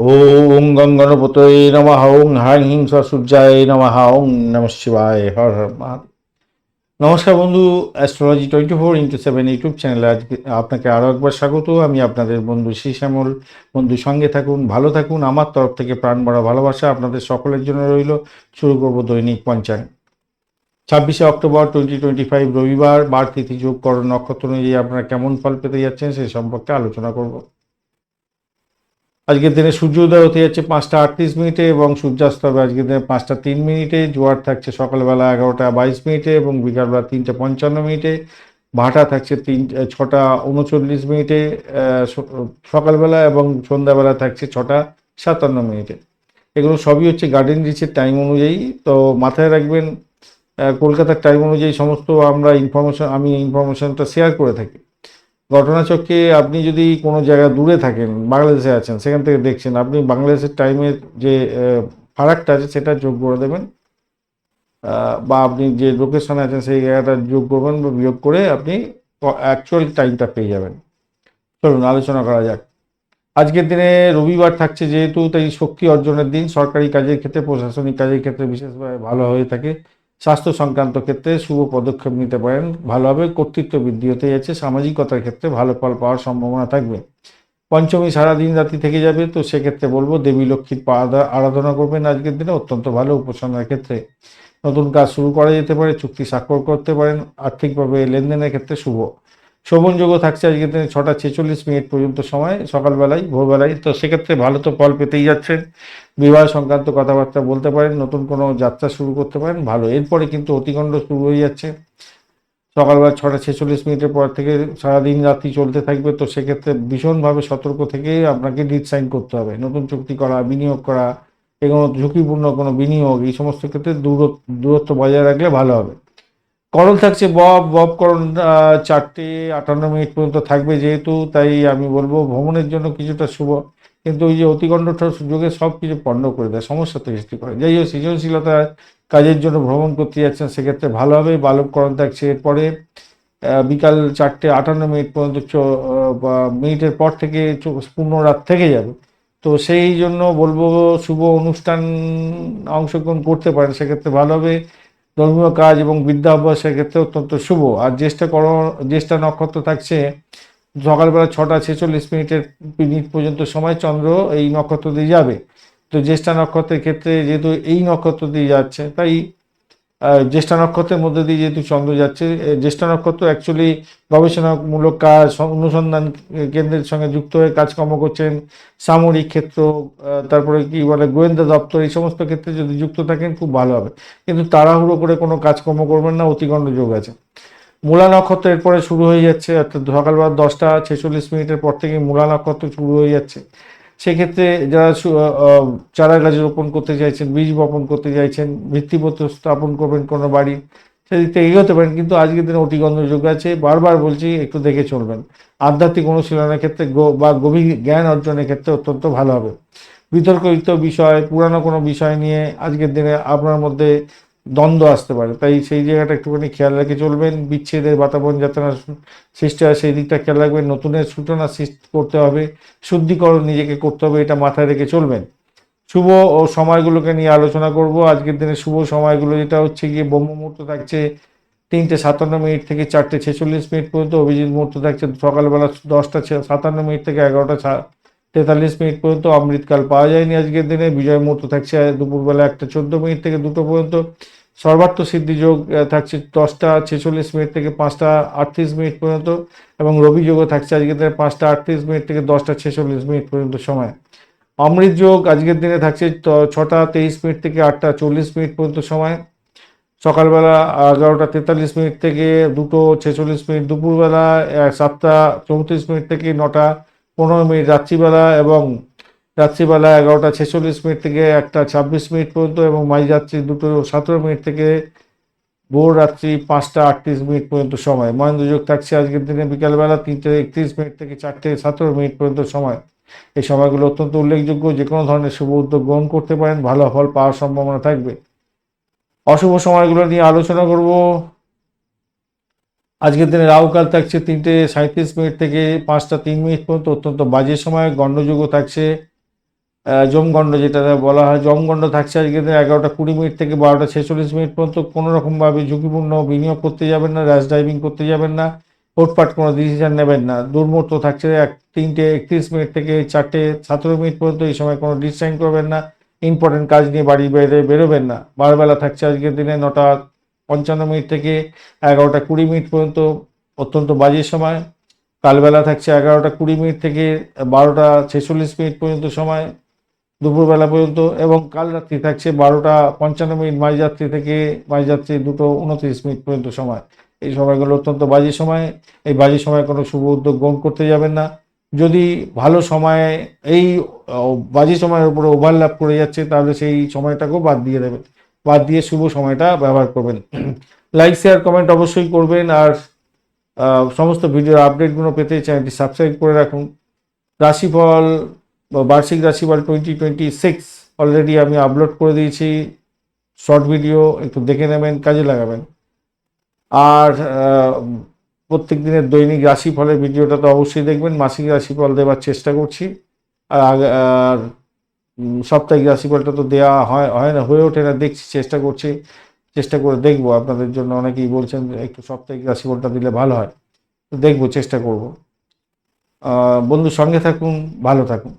ওং গঙ্গনপতয়ে নমঃ ওং হ্যাং হিং সূর্যায় নমঃ ওং নম শিবায়, হর হর মহাদেব। নমস্কার বন্ধু astrology twenty four into seven YouTube চ্যানেলে আজকে আপনাকে আরও একবার স্বাগত। আমি আপনাদের বন্ধু শ্রী শ্যামল বন্ধু, সঙ্গে থাকুন, ভালো থাকুন। আমার তরফ থেকে প্রাণ ভরা ভালোবাসা আপনাদের সকলের জন্য রইল। শুরু করব দৈনিক পঞ্চাঙ্গ ছাব্বিশে অক্টোবর টোয়েন্টি টোয়েন্টি ফাইভ রবিবার। বার তিথি যোগ করণ নক্ষত্র অনুযায়ী আপনারা কেমন ফল পেতে যাচ্ছেন সেই সম্পর্কে আলোচনা করব। আজকের দিনে সূর্যোদয় হতে যাচ্ছে পাঁচটা আটত্রিশ মিনিটে এবং সূর্যাস্ত হবে আজকের দিনে পাঁচটা তিন মিনিটে। জোয়ার থাকছে সকালবেলা এগারোটা বাইশ মিনিটে এবং বিকালবেলা তিনটা পঞ্চান্ন মিনিটে। ভাটা থাকছে তিন ছটা উনচল্লিশ মিনিটে সকালবেলা এবং সন্ধ্যাবেলা থাকছে ছটা সাতান্ন মিনিটে। এগুলো সবই হচ্ছে গার্ডেন রিচের টাইম অনুযায়ী। তো মাথায় রাখবেন কলকাতার টাইম অনুযায়ী সমস্ত আমরা ইনফরমেশন, আমি ইনফরমেশনটা শেয়ার করে থাকি। ঘটনাচক্রে আপনি যদি কোনো জায়গা দূরে থাকেন, বাংলাদেশে আছেন, সেখান থেকে দেখছেন, আপনি বাংলাদেশের টাইমের যে ফারাকটা আছে, সেটা যোগ করে দেবেন। বা আপনি যে লোকেশনে আছেন, সেই জায়গাটা যোগ করবেন বা বিয়োগ করে আপনি অ্যাকচুয়াল টাইমটা পেয়ে যাবেন। চলুন, আলোচনা করা যাক। আজকের দিনে রবিবার থাকছে, যেহেতু তাই শক্তি অর্জনের দিন। সরকারি কাজের ক্ষেত্রে, প্রশাসনিক কাজের ক্ষেত্রে বিশেষভাবে ভালো হয়ে থাকে। স্বাস্থ্য সংক্রান্ত ক্ষেত্রে শুভ পদক্ষেপ নিতে পারেন ভালোভাবে কর্তৃত্ব বৃদ্ধি হতে যাচ্ছে, সামাজিকতার ক্ষেত্রে ভালো ফল পাওয়ার সম্ভাবনা থাকবে। পঞ্চমী সারাদিন রাতি থেকে যাবে, তো সেক্ষেত্রে বলব দেবী লক্ষ্মীর আরাধনা করবেন আজকের দিনে, অত্যন্ত ভালো উপাসনার ক্ষেত্রে। নতুন কাজ শুরু করা যেতে পারে, চুক্তি স্বাক্ষর করতে পারেন, আর্থিকভাবে লেনদেনের ক্ষেত্রে শুভ। শোভন যোগ্য থাকছে আজকে দিনে ছটা ছেচল্লিশ মিনিট পর্যন্ত সময়, সকালবেলায়, ভোরবেলায়। তো সেক্ষেত্রে ভালো তো ফল পেতেই যাচ্ছেন বিবাহ সংক্রান্ত কথাবার্তা বলতে পারেন, নতুন কোনো যাত্রা শুরু করতে পারেন, ভালো। এরপরে কিন্তু অতিকণ্ড শুরু হয়ে যাচ্ছে। সকালবেলা ছটা ছেচল্লিশ মিনিটের পর থেকে সারাদিন রাত্রি চলতে থাকবে, তো সেক্ষেত্রে ভীষণভাবে সতর্ক থেকে আপনাকে ডিট সাইন করতে হবে। নতুন চুক্তি করা, বিনিয়োগ করা, এগুলো ঝুঁকিপূর্ণ কোনো বিনিয়োগ, এই সমস্ত ক্ষেত্রে দূরত্ব দূরত্ব বজায় রাখলে ভালো হবে। করণ থাকছে, বব বব করণ চারটে আটান্ন মিনিট পর্যন্ত থাকবে যেহেতু, তাই আমি বলব ভ্রমণের জন্য কিছুটা শুভ। কিন্তু ওই যে অতিকণ্ঠ সুযোগে সব কিছু পণ্ড করে দেয়, সমস্যা তো সৃষ্টি করে। যাই হোক, সৃজনশীলতা কাজের জন্য ভ্রমণ করতে যাচ্ছেন, সেক্ষেত্রে ভালো হবে। বালককরণ থাকছে এরপরে বিকাল চারটে আটান্ন মিনিট পর্যন্ত মিনিটের পর থেকে পূর্ণ রাত থেকে যাবে। তো সেই জন্য বলব শুভ অনুষ্ঠান অংশগ্রহণ করতে পারেন, সেক্ষেত্রে ভালো হবে। ধর্মীয় কাজ এবং বিদ্যা অভ্যাসের ক্ষেত্রে অত্যন্ত শুভ। আর জ্যেষ্ঠা কর জ্যেষ্ঠা নক্ষত্র থাকছে, সকালবেলা ছটা ছেচল্লিশ মিনিটের মিনিট পর্যন্ত সময় চন্দ্র এই নক্ষত্র দিয়ে যাবে। তো জ্যেষ্ঠা নক্ষত্রের ক্ষেত্রে যেহেতু এই নক্ষত্র দিয়ে যাচ্ছে, তাই জ্যেষ্ঠা নক্ষত্রের মধ্যে দিয়ে যেহেতু চন্দ্র যাচ্ছে জ্যেষ্ঠা নক্ষত্র অ্যাকচুয়ালি গবেষণামূলক কাজ অনুসন্ধান কেন্দ্রের সঙ্গে যুক্ত হয়ে কাজকর্ম করছেন। সামরিক ক্ষেত্র তারপরে কি বলে, গোয়েন্দা দপ্তর, এই সমস্ত ক্ষেত্রে যদি যুক্ত থাকেন খুব ভালো হবে। কিন্তু তাড়াহুড়ো করে কোনো কাজকর্ম করবেন না, অতিগণ্ড যোগ আছে। মূলা নক্ষত্র এরপরে শুরু হয়ে যাচ্ছে, অর্থাৎ সকালবেলা দশটা ছেচল্লিশ মিনিটের পর থেকে মূলা নক্ষত্র শুরু হয়ে যাচ্ছে। সেক্ষেত্রে যারা চারা গাছ রোপণ করতে চাইছেন, বীজ বপন করতে চাইছেন, ভিত্তিপত্র স্থাপন করবেন কোনো বাড়ি, সেদিক থেকে এগোতে পারেন। কিন্তু আজকের দিনে অতিগন্ধ যুগ আছে, বারবার বলছি, একটু দেখে চলবেন। আধ্যাত্মিক অনুশীলনের ক্ষেত্রে বা গভীর জ্ঞান অর্জনের ক্ষেত্রে অত্যন্ত ভালো হবে। বিতর্কিত বিষয়, পুরানো কোনো বিষয় নিয়ে আজকের দিনে আপনার মধ্যে দ্বন্দ্ব আসতে পারে। তাই সেই জায়গাটা একটুখানি খেয়াল রেখে চলবেন, বিচ্ছেদের বাতাবরণ যাতে না সৃষ্টি হয়, সেই দিকটা খেয়াল রাখবেন। নতুনের সূচনা সৃষ্টি করতে হবে, শুদ্ধিকরণ নিজেকে করতে হবে, এটা মাথায় রেখে চলবেন। শুভ ও সময়গুলোকে নিয়ে আলোচনা করব। আজকের দিনে শুভ সময়গুলো যেটা হচ্ছে গিয়ে ব্রহ্ম মুহূর্ত থাকছে তিনটে সাতান্ন মিনিট থেকে চারটে ছেচল্লিশ মিনিট পর্যন্ত। অভিজিৎ মুহূর্ত থাকছে সকালবেলা দশটা সাতান্ন মিনিট থেকে এগারোটা তেতাল্লিশ মিনিট পর্যন্ত অমৃতকাল পাওয়া যায়নি আজকের দিনে। বিজয় মুহূর্ত থাকছে দুপুরবেলা একটা চোদ্দ মিনিট থেকে দুটো পর্যন্ত। সর্বার্থ সিদ্ধি যোগ থাকছে দশটা ছেচল্লিশ মিনিট থেকে পাঁচটা আটত্রিশ মিনিট পর্যন্ত এবং রবি যোগও থাকছে আজকের দিনে পাঁচটা আটত্রিশ মিনিট থেকে দশটা ছেচল্লিশ মিনিট পর্যন্ত সময়। অমৃত যোগ আজকের দিনে থাকছে ছটা তেইশ মিনিট থেকে আটটা চল্লিশ মিনিট পর্যন্ত সময়। সকালবেলা এগারোটা তেতাল্লিশ মিনিট থেকে দুটো ছেচল্লিশ মিনিট, দুপুরবেলা সাতটা চৌত্রিশ মিনিট থেকে নটা পনেরো মিনিট রাত্রিবেলা এবং রাত্রিবেলা এগারোটা ছেচল্লিশ মিনিট থেকে একটা ছাব্বিশ মিনিট পর্যন্ত এবং মাঝরাত্রি দুটো সতেরো মিনিট থেকে ভোর রাত্রি পাঁচটা আটত্রিশ মিনিট পর্যন্ত সময়। মহেন্দ্র যোগ থাকছে আজকের দিনে বিকালবেলা তিনটে একত্রিশ মিনিট থেকে চারটে সতেরো মিনিট পর্যন্ত সময়। এই সময়গুলো অত্যন্ত উল্লেখযোগ্য, যে কোনো ধরনের শুভ উদ্যোগ গ্রহণ করতে পারেন, ভালো ফল পাওয়ার সম্ভাবনা থাকবে। অশুভ সময়গুলো নিয়ে আলোচনা করব। আজকের দিনে রাহুকাল থাকছে তিনটে সাঁত্রিশ মিনিট থেকে পাঁচটা তিন মিনিট পর্যন্ত, অত্যন্ত বাজে সময়, গণ্ডযোগও থাকছে। জমগণ্ড যেটা বলা হয় জমগণ্ড থাকছে আজকে দিনে এগারোটা কুড়ি মিনিট থেকে বারোটা ছেচল্লিশ মিনিট পর্যন্ত। কোনো রকমভাবে ঝুঁকিপূর্ণ বিনিয়োগ করতে যাবেন না র্যাশ ড্রাইভিং করতে যাবেন না ফোটপাট কোনো ডিসিশন নেবেন না। দুর্মূর্ত থাকছে এক, তিনটে একত্রিশ মিনিট থেকে চারটে সতেরো মিনিট পর্যন্ত এই সময় কোনো ডিসিশন করবেন না ইম্পর্টেন্ট কাজ নিয়ে বাড়ি বেড়ে বেরোবেন না। বারবেলা থাকছে আজকের দিনে নটা পঞ্চান্ন মিনিট থেকে এগারোটা কুড়ি মিনিট পর্যন্ত অত্যন্ত বাজে সময়। কালবেলা থাকছে এগারোটা কুড়ি মিনিট থেকে বারোটা ছেচল্লিশ মিনিট পর্যন্ত সময় দুপুরবেলা পর্যন্ত এবং কাল রাত্রি থাকছে বারোটা পঞ্চান্ন মিনিট মাঝরাত্রি থেকে মাঝরাত্রি দুটো উনত্রিশ মিনিট পর্যন্ত সময়। এই সময়গুলো অত্যন্ত বাজে সময়। এই বাজে সময় কোনো শুভ উদ্যোগ গ্রহণ করতে যাবেন না। যদি ভালো সময়ে এই বাজে সময়ের উপরে ওভারল্যাপ করে যাচ্ছে, তাহলে সেই সময়টাকেও বাদ দিয়ে দেবেন। বাদ দিয়ে শুভ সময়টা ব্যবহার করবেন। লাইক শেয়ার কমেন্ট অবশ্যই করবেন আর সমস্ত ভিডিওর আপডেটগুলো পেতে চ্যানেলটি সাবস্ক্রাইব করে রাখুন। রাশিফল বার্ষিক রাশিফল টোয়েন্টি টোয়েন্টি সিক্স অলরেডি আমি আপলোড করে দিয়েছি। শর্ট ভিডিও একটু দেখে নেবেন, কাজে লাগাবেন। আর প্রত্যেক দিনের দৈনিক রাশিফলের ভিডিওটা তো অবশ্যই দেখবেন। মাসিক রাশিফল দেওয়ার চেষ্টা করছি। আর সাপ্তাহিক রাশিফলটা তো দেওয়া হয় হয় না, হয়ে ওঠে না, দেখছি, চেষ্টা করছি, চেষ্টা করে দেখব। আপনাদের জন্য অনেকেই বলছেন একটু সাপ্তাহিক রাশিফলটা দিলে ভালো হয়, তো দেখব, চেষ্টা করব। বন্ধু সঙ্গে থাকুন, ভালো থাকুন।